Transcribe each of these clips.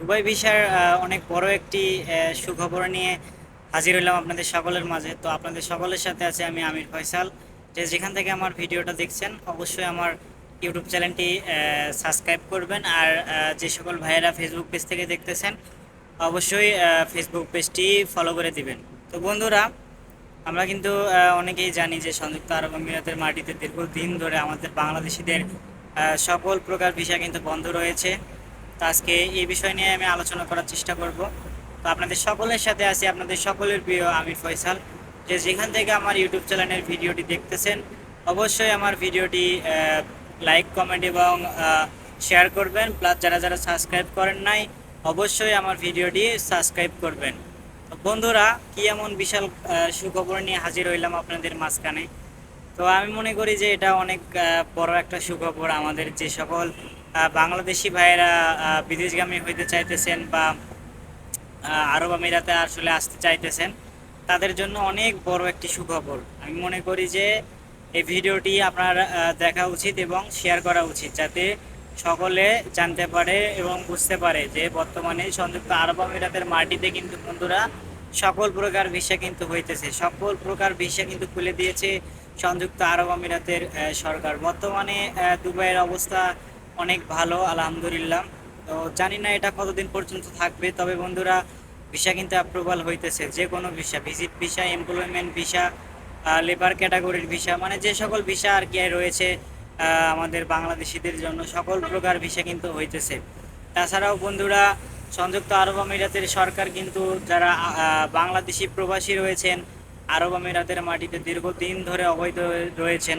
Dubai ভিসার অনেক বড় একটি সুখবর নিয়ে হাজির হলাম আপনাদের সকলের মাঝে। তো আপনাদের সকলের সাথে আছে আমি আমির ফয়সাল। যে যেখান থেকে আমার ভিডিওটা দেখছেন, অবশ্যই আমার ইউটিউব চ্যানেলটি সাবস্ক্রাইব করবেন। আর যে সকল ভাইয়েরা ফেসবুক পেজ থেকে দেখতেছেন, অবশ্যই ফেসবুক পেজটি ফলো করে দিবেন। তো বন্ধুরা, আমরা কিন্তু অনেকেই জানি যে সংযুক্ত আরব আমিরাতের মাটিতে দীর্ঘদিন ধরে আমাদের বাংলাদেশিদের সকল প্রকার ভিসা কিন্তু বন্ধ রয়েছে। তো আজকে এই বিষয় নিয়ে আমি আলোচনা করার চেষ্টা করব। তো আপনাদের সকলের সাথে আছি আপনাদের সকলের প্রিয় আমির ফয়সাল, যে যেখান থেকে আমার ইউটিউব চ্যানেলের ভিডিওটি দেখতেছেন, অবশ্যই আমার ভিডিওটি লাইক, কমেন্ট এবং শেয়ার করবেন, প্লাস যারা যারা সাবস্ক্রাইব করেন নাই, অবশ্যই আমার ভিডিওটি সাবস্ক্রাইব করবেন। বন্ধুরা, কি এমন বিশাল সুখবর নিয়ে হাজির হইলাম আপনাদের মাঝখানে? তো আমি মনে করি যে এটা অনেক বড় একটা সুখবর আমাদের যে সকল বাংলাদেশি ভাইয়েরা বিদেশগামী হইতে চাইতেছেন বা আরব আমিরাতে আসলে আসতে চাইতেছেন, তাদের জন্য অনেক বড় একটি সুখবর। আমি মনে করি যে, এই ভিডিওটি আপনার দেখা উচিত এবং শেয়ার করা উচিত, যাতে সকলে জানতে পারে এবং বুঝতে পারে যে, বর্তমানে সংযুক্ত আরব আমিরাতের মাটিতে কিন্তু বন্ধুরা সকল প্রকার ভিসা কিন্তু হইতেছে। সকল প্রকার ভিসা কিন্তু খুলে দিয়েছে সংযুক্ত আরব আমিরাতের সরকার। বর্তমানে দুবাইয়ের অবস্থা অনেক ভালো, আলহামদুলিল্লাহ। তো জানি না এটা কতদিন পর্যন্ত থাকবে, তবে বন্ধুরা, ভিসা কিন্তু অ্যাপ্রুভাল হইতেছে। যে কোনো visa visit visa employment visa labour ক্যাটাগরির ভিসা মানে যে সকল ভিসা আর কি রয়েছে আমাদের বাংলাদেশিদের জন্য সকল প্রকার ভিসা কিন্তু হইতেছে। তাছাড়াও বন্ধুরা, সংযুক্ত আরব আমিরাতের সরকার কিন্তু যারা বাংলাদেশি প্রবাসী রয়েছেন, আরব আমিরাতের মাটিতে দীর্ঘদিন ধরে অবৈধ রয়েছেন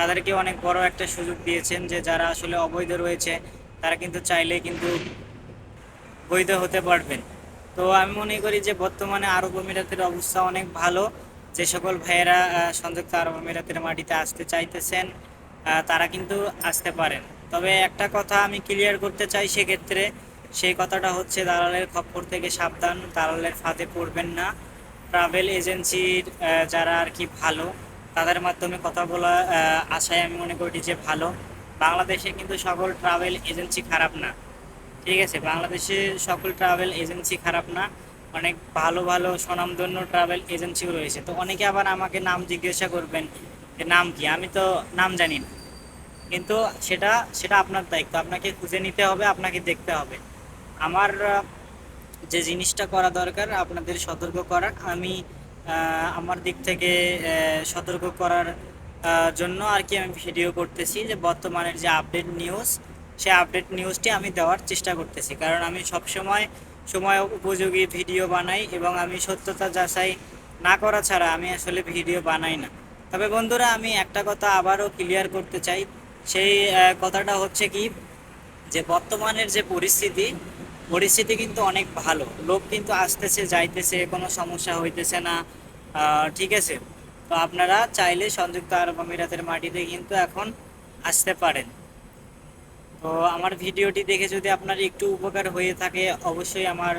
তাদেরকে অনেক বড় একটা সুযোগ দিয়েছেন যে যারা আসলে অবৈধ রয়েছে, তারা কিন্তু চাইলে কিন্তু বৈধ হতে পারবেন। তো আমি মনে করি যে বর্তমানে আরব আমিরাতের অবস্থা অনেক ভালো। যে সকল ভাইয়েরা সংযুক্ত আরব আমিরাতের মাটিতে আসতে চাইতেছেন তারা কিন্তু আসতে পারেন। তবে একটা কথা আমি ক্লিয়ার করতে চাই সেক্ষেত্রে, সেই কথাটা হচ্ছে দালালের খপ্পর থেকে সাবধান, দালালের ফাঁদে পড়বেন না। ট্রাভেল এজেন্সির যারা আর কি ভালো তাদের মাধ্যমে কথা বলা আশায় আমি মনে করি যে ভালো। বাংলাদেশে কিন্তু সকল ট্রাভেল এজেন্সি খারাপ না। ঠিক আছে? বাংলাদেশে সকল ট্রাভেল এজেন্সি খারাপ না। অনেক ভালো ভালো, স্বনামধন্য ট্রাভেল এজেন্সিও রয়েছে। তো অনেকে আবার আমাকে নাম জিজ্ঞাসা করবেন যে, নাম কি? আমি তো নাম জানি না। কিন্তু সেটা সেটা আপনার দায়িত্ব। আপনাকে খুঁজে নিতে হবে, আপনাকে দেখতে হবে। আমার যে জিনিসটা করা দরকার, আপনাদের সতর্ক করার। আমি আমার দিক থেকে সতর্ক করার জন্য আর কি আমি ভিডিও করতেছি যে বর্তমানের যে আপডেট নিউজ সেই আপডেট নিউজটি আমি দেওয়ার চেষ্টা করতেছি। কারণ আমি সবসময় সময় উপযোগী ভিডিও বানাই এবং আমি সত্যতা যাচাই না করা ছাড়া আমি আসলে ভিডিও বানাই না। তবে বন্ধুরা, আমি একটা কথা আবারও ক্লিয়ার করতে চাই। সেই কথাটা হচ্ছে কি? যে বর্তমানের যে পরিস্থিতি পরিস্থিতি কিন্তু অনেক ভালো। লোক কিন্তু আসতেছে, যাইতেছে, কোনো সমস্যা হইতেছে না। ঠিক আছে? তো আপনারা চাইলে সংযুক্ত আরব আমিরাতের মাটিতে কিন্তু এখন আসতে পারেন। তো আমার ভিডিওটি দেখে যদি আপনার একটু উপকার হয়ে থাকে, অবশ্যই আমার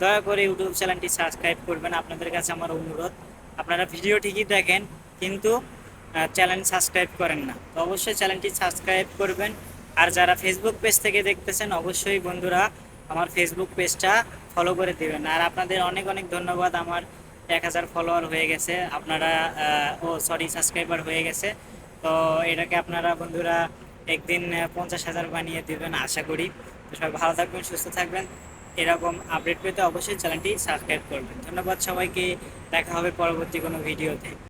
দয়া করে ইউটিউব চ্যানেলটি সাবস্ক্রাইব করবেন। আপনাদের কাছে আমার অনুরোধ। আপনারা ভিডিও ঠিকই দেখেন, কিন্তু চ্যানেল সাবস্ক্রাইব করেন না। তো অবশ্যই চ্যানেলটি সাবস্ক্রাইব করবেন। আর যারা ফেসবুক পেজ থেকে দেখতেছেন, অবশ্যই বন্ধুরা আমার ফেসবুক পেজটা ফলো করে দেবেন। আর আপনাদের অনেক অনেক ধন্যবাদ। আমার এক হাজার ফলোয়ার হয়ে গেছে। আপনারা ও সরি সাবস্ক্রাইবার হয়ে গেছে। তো এটাকে আপনারা বন্ধুরা একদিন পঞ্চাশ হাজার বানিয়ে দেবেন আশা করি। তো সবাই ভালো থাকবেন, সুস্থ থাকবেন। এরকম আপডেট পেতে অবশ্যই চ্যানেলটি সাবস্ক্রাইব করবেন। ধন্যবাদ সবাইকে। দেখা হবে পরবর্তী কোনো ভিডিওতে